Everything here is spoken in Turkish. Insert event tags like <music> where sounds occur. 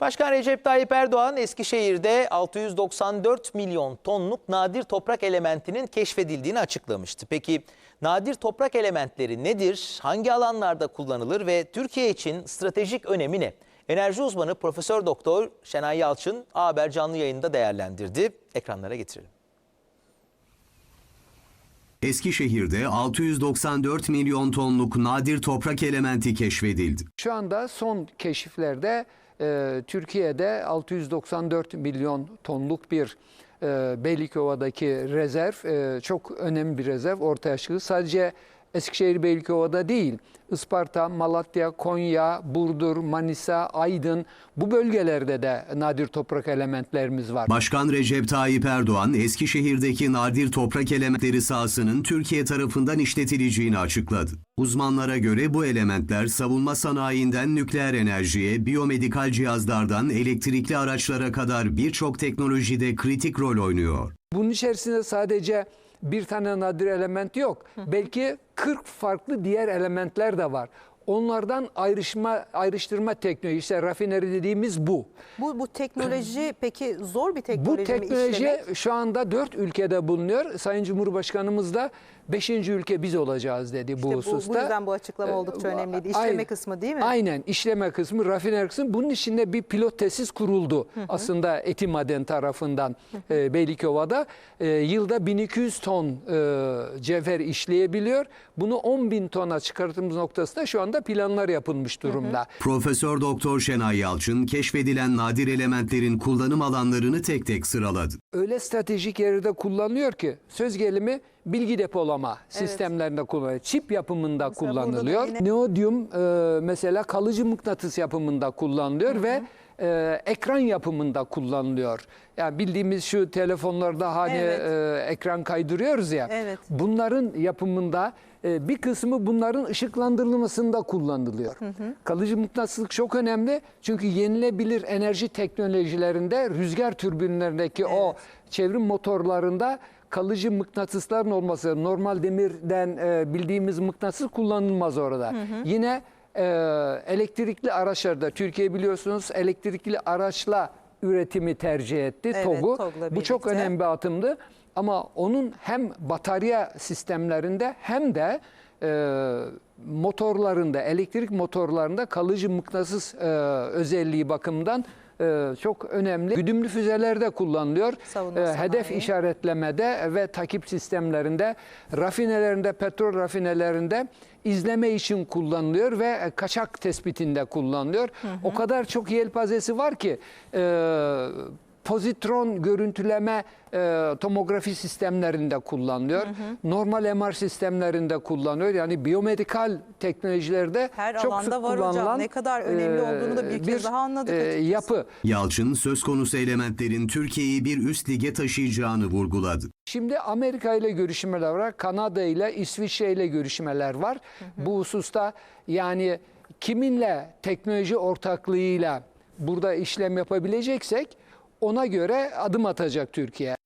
Başkan Recep Tayyip Erdoğan Eskişehir'de 694 milyon tonluk nadir toprak elementinin keşfedildiğini açıklamıştı. Peki nadir toprak elementleri nedir? Hangi alanlarda kullanılır ve Türkiye için stratejik önemi ne? Enerji uzmanı Profesör Doktor Şenay Yalçın A Haber canlı yayında değerlendirdi. Ekranlara getirelim. Eskişehir'de 694 milyon tonluk nadir toprak elementi keşfedildi. Şu anda son keşiflerde e, Türkiye'de 694 milyon tonluk bir e, Beylikova'daki rezerv e, çok önemli bir rezerv ortaya çıktı. Sadece Eskişehir Beylikova'da değil, Isparta, Malatya, Konya, Burdur, Manisa, Aydın bu bölgelerde de nadir toprak elementlerimiz var. Başkan Recep Tayyip Erdoğan, Eskişehir'deki nadir toprak elementleri sahasının Türkiye tarafından işletileceğini açıkladı. Uzmanlara göre bu elementler savunma sanayinden nükleer enerjiye, biyomedikal cihazlardan elektrikli araçlara kadar birçok teknolojide kritik rol oynuyor. Bunun içerisinde sadece bir tane nadir element yok. Belki 40 farklı diğer elementler de var. Onlardan ayrışma ayrıştırma teknolojisi, işte rafineri dediğimiz bu. Bu, bu teknoloji <clears throat> peki zor bir Bu teknoloji mi teknoloji işlemek? şu anda dört ülkede bulunuyor. Sayın Cumhurbaşkanımız da beşinci ülke biz olacağız dedi İşte bu bu, hususta. bu yüzden bu açıklama oldukça Ee, önemliydi. İşleme aynen. kısmı değil mi? Aynen işleme kısmı, rafiner kısmı. Bunun içinde bir pilot tesis kuruldu. Aslında Etimaden tarafından e, Beylikova'da. E, yılda 1200 ton e, cevher işleyebiliyor. Bunu 10 bin tona çıkartımız noktasında şu anda planlar yapılmış durumda. Profesör Doktor Şenay Yalçın, keşfedilen nadir elementlerin kullanım alanlarını tek tek sıraladı. öyle stratejik yerde kullanılıyor ki söz gelimi bilgi depolama sistemlerinde kullanılıyor. Çip yapımında Mesela kullanılıyor. yine- Neodyum e, mesela kalıcı mıknatıs yapımında kullanılıyor ve e, ekran yapımında kullanılıyor. Yani bildiğimiz şu telefonlarda hani Evet. e, ekran kaydırıyoruz ya. Evet. Bunların yapımında e, bir kısmı bunların ışıklandırılmasında kullanılıyor. Kalıcı mıknatıslık çok önemli çünkü yenilebilir enerji teknolojilerinde rüzgar türbinlerindeki o çevrim motorlarında kalıcı mıknatısların olması normal demirden e, bildiğimiz mıknatıs kullanılmaz orada. Yine e, elektrikli araçlarda Türkiye biliyorsunuz elektrikli araçla üretimi tercih etti Evet, TOG'u. Bu çok önemli bir atımdı. Ama onun hem batarya sistemlerinde hem de e, motorlarında, elektrik motorlarında kalıcı mıknatıs e, özelliği bakımından e, çok önemli. Güdümlü füzelerde kullanılıyor. Savunma E, hedef sanayi. işaretlemede ve takip sistemlerinde, rafinelerinde, petrol rafinelerinde izleme için kullanılıyor ve e, kaçak tespitinde kullanılıyor. O kadar çok yelpazesi var ki e, pozitron görüntüleme e, tomografi sistemlerinde kullanılıyor. Normal MR sistemlerinde kullanılıyor. Yani biyomedikal teknolojilerde Her çok alanda sık var hocam. kullanılan Ne kadar önemli olduğunu da bir kez daha anladık açıkçası. yapı. Yalçın, söz konusu elementlerin Türkiye'yi bir üst lige taşıyacağını vurguladı. Şimdi Amerika ile görüşmeler var, Kanada ile İsviçre ile görüşmeler var. Bu hususta yani kiminle teknoloji ortaklığıyla burada işlem yapabileceksek ona göre adım atacak Türkiye.